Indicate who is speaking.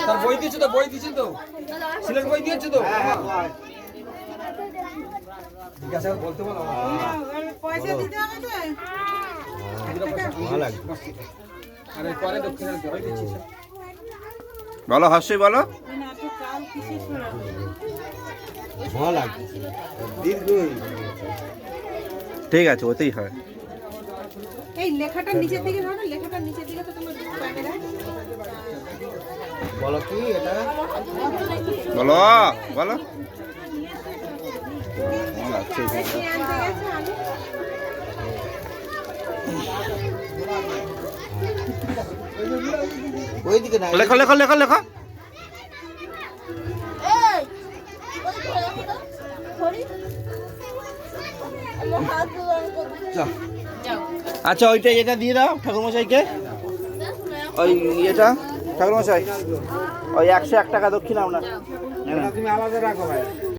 Speaker 1: তার বই দিয়েছ তো বই দিয়েছেন তো? সিলেট বই দিয়েছ তো? করে বলতে বলো।
Speaker 2: পয়সা দিতে হবে তো।
Speaker 3: ভালো
Speaker 1: আরে পরে দক্ষিণে ওই দিচ্ছি।
Speaker 4: বলো ঠিক আছে ওতেই হয়।
Speaker 2: এই লেখাটা নিচের দিকে ধরো লেখাটা নিচের দিকে তো তোমার
Speaker 3: বলো কি এটা?
Speaker 4: বলো বলো।
Speaker 3: ওইদিকে না
Speaker 4: লেখো লেখো লেখো লেখো। আচ্ছা ওইটা এটা দিয়ে দাও ঠাকুর ঠাকুরমশাইকে। ওই ইয়েটা। ঠাকুরমশাই ওই একশো এক টাকা দক্ষিণ আপনার।
Speaker 3: তুমি আলাদা রাখো ভাই।